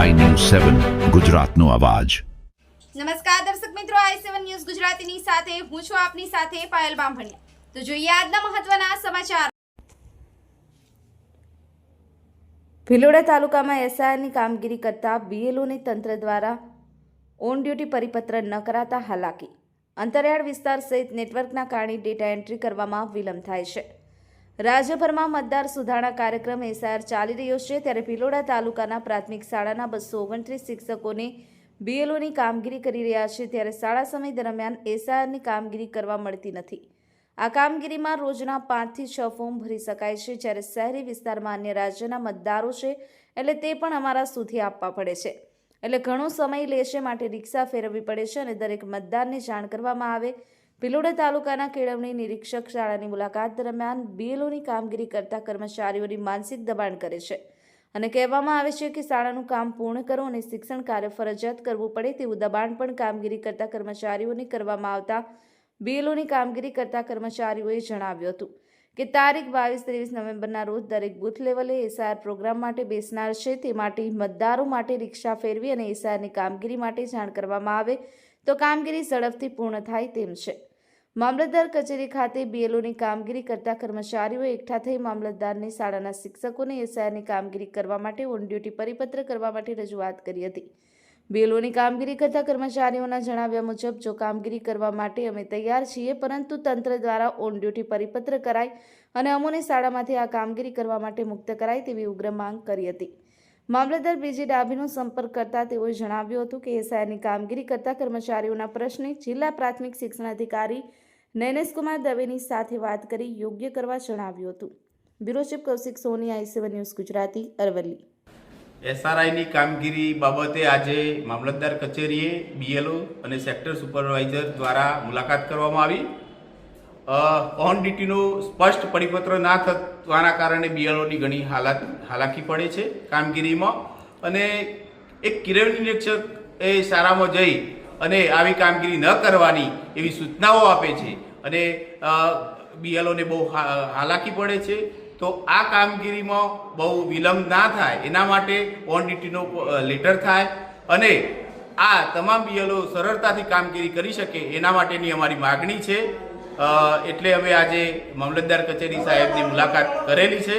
સેવન, ગુજરાતનો અવાજ. નમસ્કાર દર્શક મિત્રો, આઈ સેવન ન્યૂઝ ગુજરાતીની સાથે હું છું આપની સાથે પાયલ બામભણિયા. તો જોઈએ આજના મહત્વના સમાચાર. ભિલોડા તાલુકામાં એસઆઈની કામગીરી કરતા બીએલઓની તંત્ર દ્વારા ઓન ડ્યુટી પરિપત્ર ન કરાતા હાલાકી. અંતરિયાળ વિસ્તાર સહિત નેટવર્કના કારણે ડેટા એન્ટ્રી કરવામાં વિલંબ થાય છે. રાજ્યભરમાં મતદાર સુધારણા કાર્યક્રમ એસઆઆર ચાલી રહ્યો છે ત્યારે ભિલોડા તાલુકાના પ્રાથમિક શાળાના બસો ઓગણત્રીસ શિક્ષકોને બીએલઓની કામગીરી કરી રહ્યા છે ત્યારે શાળા સમય દરમિયાન એસઆરની કામગીરી કરવા મળતી નથી. આ કામગીરીમાં રોજના પાંચથી છ ફોર્મ ભરી શકાય છે જ્યારે શહેરી વિસ્તારમાં અન્ય રાજ્યના મતદારો છે એટલે તે પણ અમારા સુધી આપવા પડે છે. એટલે ઘણો સમય લેશે માટે રિક્ષા ફેરવવી પડે છે અને દરેક મતદારને જાણ કરવામાં આવે ભિલોડા તાલુકાના કેળવણી નિરીક્ષક શાળાની મુલાકાત દરમિયાન બીએલઓની કામગીરી કરતા કર્મચારીઓની માનસિક દબાણ કરે છે અને કહેવામાં આવે છે કે શાળાનું કામ પૂર્ણ કરો અને શિક્ષણ કાર્ય ફરજિયાત કરવું પડે તેવું દબાણ પણ કામગીરી કરતા કર્મચારીઓને કરવામાં આવતા બીએલઓની કામગીરી કરતા કર્મચારીઓએ જણાવ્યું હતું કે તારીખ બાવીસ ત્રેવીસ નવેમ્બરના રોજ દરેક બૂથ લેવલે એસઆર પ્રોગ્રામ માટે બેસનાર છે. તે માટે મતદારો માટે રિક્ષા ફેરવી અને એસઆરની કામગીરી માટે જાણ કરવામાં આવે તો કામગીરી ઝડપથી પૂર્ણ થાય તેમ છે. મામલતદાર કચેરી ખાતે બીએલઓની કામગીરી કરતા કર્મચારીઓ એકઠા થઈ મામલતદારની શાળાના શિક્ષકોને એસઆઈઆરની કામગીરી કરવા માટે ઓન ડ્યુટી પરિપત્ર કરવા માટે રજૂઆત કરી હતી. બીએલઓની કામગીરી કરતા કર્મચારીઓના જણાવ્યા મુજબ, જો કામગીરી કરવા માટે અમે તૈયાર છીએ, પરંતુ તંત્ર દ્વારા ઓન ડ્યુટી પરિપત્ર કરાય અને અમોને શાળામાંથી આ કામગીરી કરવા માટે મુક્ત કરાય તેવી ઉગ્ર માંગ કરી હતી. મામલતદાર બીજી ડાભીનો સંપર્ક કરતા તેઓએ જણાવ્યું હતું કે એસઆઈની કામગીરી કરતા કર્મચારીઓના પ્રશ્ને જિલ્લા પ્રાથમિક શિક્ષણાધિકારી નૈનેશકુમાર દવેની સાથે વાત કરી યોગ્ય કરવા જણાવ્યું હતું. Bureau chief Kaushik Soni, I seven news Gujarati, Aravalli. એસઆરઆઈની કામગીરી બાબતે આજે મામલતદાર કચેરીએ બીએલઓ અને સેક્ટર સુપરવાઇઝર દ્વારા મુલાકાત કરવામાં આવી. ઓન ડ્યુટીનું સ્પષ્ટ પરિપત્ર ના થવાના કારણે બીએલઓની ઘણી હાલાત હાલાકી પડે છે કામગીરીમાં. અને એક કિરણ નિરીક્ષક એ શાળામાં જઈ અને આવી કામગીરી ન કરવાની એવી સૂચનાઓ આપે છે. અને બીએલઓને બહુ હાલાકી પડે છે. તો આ કામગીરીમાં બહુ વિલંબ ના થાય. એના માટે ઓન ડ્યુટીનો લેટર થાય. અને આ તમામ બીએલઓ સરળતાથી કામગીરી કરી શકે એના માટેની અમારી માગણી છે. એટલે હવે આજે મામલતદાર કચેરી સાહેબની મુલાકાત કરેલી છે.